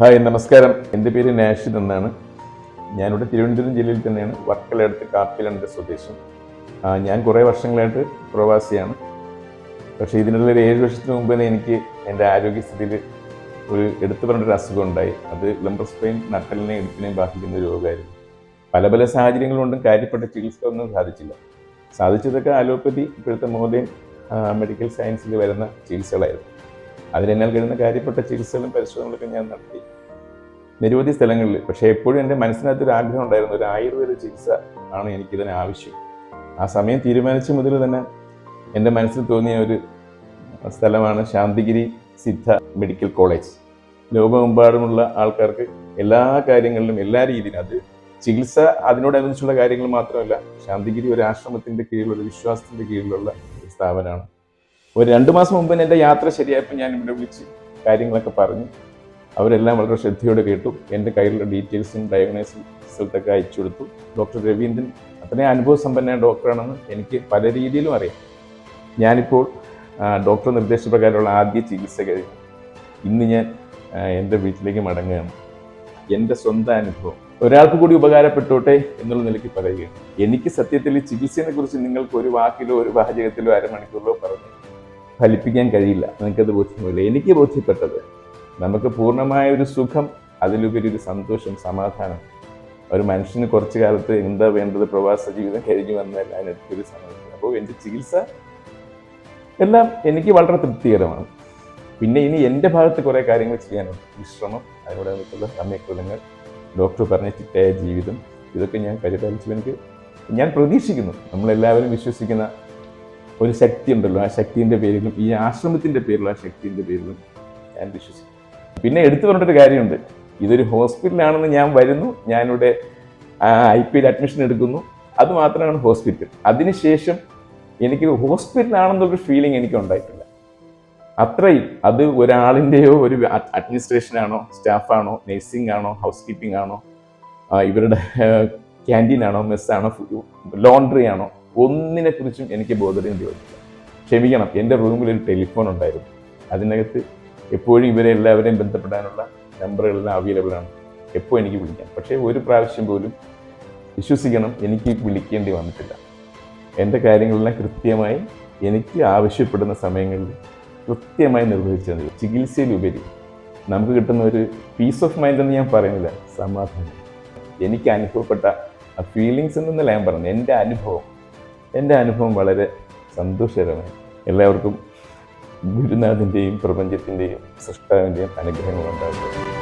Hi നമസ്കാരം. എന്റെ പേര് നാഷിദ് എന്നാണ്. ഞാനിവിടെ തിരുവനന്തപുരം ജില്ലയിൽ തന്നെയാണ്. വർക്കലടുത്ത് കാപ്പിലാണ് എന്റെ സ്വദേശം ഞാൻ കുറേ വർഷങ്ങളായിട്ട് പ്രവാസിയാണ്. പക്ഷേ ഇതിനുള്ള ഒരു ഏഴ് വർഷത്തിന് മുമ്പ് തന്നെ എനിക്ക് എന്റെ ആരോഗ്യസ്ഥിതിയിൽ ഒരു എടുത്തു പറഞ്ഞൊരു അസുഖം ഉണ്ടായി. അത് ലംബർ സ്പെയിൻ എടുപ്പിനെയും ബാധിക്കുന്ന രോഗമായിരുന്നു. പല പല സാഹചര്യങ്ങൾ കൊണ്ടും കാര്യപ്പെട്ട ചികിത്സ ഒന്നും സാധിച്ചില്ല. സാധിച്ചതൊക്കെ അലോപ്പതി ഇപ്പോഴത്തെ മോഡേൺ മെഡിക്കൽ സയൻസിൽ വരുന്ന ചികിത്സകളായിരുന്നു. അതിനെന്നാൽ കഴിയുന്ന കാര്യപ്പെട്ട ചികിത്സകളും പരിശോധനകളൊക്കെ ഞാൻ നടത്തി. നിരവധി സ്ഥലങ്ങളിൽ പക്ഷേ എപ്പോഴും എന്റെ മനസ്സിനകത്ത് ഒരു ആഗ്രഹം ഉണ്ടായിരുന്നു ഒരു ആയുർവേദ ചികിത്സ ആണ് എനിക്കിതിന് ആവശ്യം. ആ സമയം തീരുമാനിച്ച മുതൽ തന്നെ എന്റെ മനസ്സിൽ തോന്നിയ ഒരു സ്ഥലമാണ് ശാന്തിഗിരി സിദ്ധ മെഡിക്കൽ കോളേജ്. ലോകമെമ്പാടുമുള്ള ആൾക്കാർക്ക് എല്ലാ കാര്യങ്ങളിലും എല്ലാ രീതിയിലും അത് ചികിത്സ അതിനോടനുബന്ധിച്ചുള്ള കാര്യങ്ങൾ മാത്രമല്ല ശാന്തിഗിരി ഒരു ആശ്രമത്തിന്റെ കീഴിലുള്ള വിശ്വാസത്തിന്റെ കീഴിലുള്ള സ്ഥാപനമാണ്. ഒരു രണ്ട് മാസം മുമ്പ് എന്റെ യാത്ര ശരിയായപ്പോൾ ഞാൻ ഇവിടെ വിളിച്ച് കാര്യങ്ങളൊക്കെ പറഞ്ഞു. അവരെല്ലാം വളരെ ശ്രദ്ധയോടെ കേട്ടു. എന്റെ കയ്യിലുള്ള ഡീറ്റെയിൽസും ഡയഗ്നോസും റിസൾട്ടൊക്കെ അയച്ചു കൊടുത്തു. ഡോക്ടർ രവീന്ദ്രൻ അത്രയും അനുഭവസമ്പന്നമായ ഡോക്ടറാണെന്ന് എനിക്ക് പല രീതിയിലും അറിയാം. ഞാനിപ്പോൾ ഡോക്ടർ നിർദ്ദേശപ്രകാരമുള്ള ആദ്യ ചികിത്സ കഴിഞ്ഞു ഇന്ന് ഞാൻ എന്റെ വീട്ടിലേക്ക് മടങ്ങുകയാണ്. എന്റെ സ്വന്തം അനുഭവം. ഒരാൾക്ക് കൂടി ഉപകാരപ്പെട്ടോട്ടെ എന്നുള്ള നിലയ്ക്ക് പറയുകയാണ്. എനിക്ക് സത്യത്തിൽ ചികിത്സയെ കുറിച്ച് നിങ്ങൾക്ക് ഒരു വാക്കിലോ ഒരു വാചകത്തിലോ അരമണിക്കൂറിലോ പറഞ്ഞ് ഫലിപ്പിക്കാൻ കഴിയില്ല. നിങ്ങൾക്കത് ബോധ്യമില്ല എനിക്ക് ബോധ്യപ്പെട്ടത് നമുക്ക് പൂർണമായ ഒരു സുഖം അതിലുപരി ഒരു സന്തോഷം സമാധാനം. ഒരു മനുഷ്യന് കുറച്ച് കാലത്ത് എന്താ വേണ്ടത്? പ്രവാസ ജീവിതം കഴിഞ്ഞു വന്നാൽ അതിനൊരു സമാധാനം. അപ്പോൾ എന്റെ ചികിത്സ എല്ലാം എനിക്ക് വളരെ തൃപ്തികരമാണ്. പിന്നെ ഇനി എന്റെ ഭാഗത്ത് കുറേ കാര്യങ്ങൾ ചെയ്യാനുണ്ട്. വിശ്രമം അതിനോട് നിൽക്കുന്ന സമയക്രമങ്ങൾ ഡോക്ടർ പറഞ്ഞ ചിട്ടയായ ജീവിതം ഇതൊക്കെ ഞാൻ പരിപാലിച്ചു എനിക്ക് ഞാൻ പ്രതീക്ഷിക്കുന്നു. നമ്മളെല്ലാവരും വിശ്വസിക്കുന്ന ഒരു ശക്തി ഉണ്ടല്ലോ ആ ശക്തിന്റെ പേരിലും ഈ ആശ്രമത്തിന്റെ പേരിലും ആ ശക്തിന്റെ പേരിലും ഞാൻ വിശ്വസിക്കും പിന്നെ എടുത്തു പറഞ്ഞിട്ടൊരു കാര്യമുണ്ട്. ഇതൊരു ഹോസ്പിറ്റലാണെന്ന് ഞാൻ വരുന്നു. ഞാനിവിടെ ഐ പിയിൽ അഡ്മിഷൻ എടുക്കുന്നു. അത് മാത്രമാണ് ഹോസ്പിറ്റൽ. അതിനുശേഷം എനിക്ക് ഹോസ്പിറ്റലാണെന്നൊരു ഫീലിംഗ് എനിക്ക് ഉണ്ടായിട്ടില്ല അത്രയും അത് ഒരാളിന്റെയോ ഒരു അഡ്മിനിസ്ട്രേഷനാണോ സ്റ്റാഫാണോ നഴ്സിംഗ് ആണോ ഹൗസ് കീപ്പിംഗ് ആണോ ഇവരുടെ ക്യാന്റീൻ ആണോ മെസ്സാണോ ലോണ്ടറി ആണോ ഒന്നിനെ കുറിച്ചും എനിക്ക് ബോധര്യം തോന്നില്ല ക്ഷമിക്കണം എന്റെ റൂമിൽ ഒരു ടെലിഫോൺ ഉണ്ടായിരുന്നു. അതിനകത്ത് എപ്പോഴും ഇവരെ എല്ലാവരെയും ബന്ധപ്പെടാനുള്ള നമ്പറുകളെല്ലാം അവൈലബിൾ ആണ്. എപ്പോൾ എനിക്ക് വിളിക്കാം? പക്ഷേ ഒരു പ്രാവശ്യം പോലും വിശ്വസിക്കണം എനിക്ക് വിളിക്കേണ്ടി വന്നിട്ടില്ല. എന്റെ കാര്യങ്ങളെല്ലാം കൃത്യമായി എനിക്ക് ആവശ്യപ്പെടുന്ന സമയങ്ങളിൽ കൃത്യമായി നിർവഹിച്ചത് ചികിത്സയിലുപരി നമുക്ക് കിട്ടുന്ന ഒരു പീസ് ഓഫ് മൈൻഡ് എന്ന് ഞാൻ പറയുന്നില്ല സമാധാനം. എനിക്ക് അനുഭവപ്പെട്ട ആ ഫീലിങ്സ് എന്നല്ല ഞാൻ പറഞ്ഞത് എന്റെ അനുഭവം. എന്റെ അനുഭവം വളരെ സന്തോഷകരമായി എല്ലാവർക്കും ഗുരുനാഥിന്റെയും പ്രപഞ്ചത്തിന്റെയും സൃഷ്ടാവിന്റെയും അനുഗ്രഹങ്ങൾ ഉണ്ടാകുക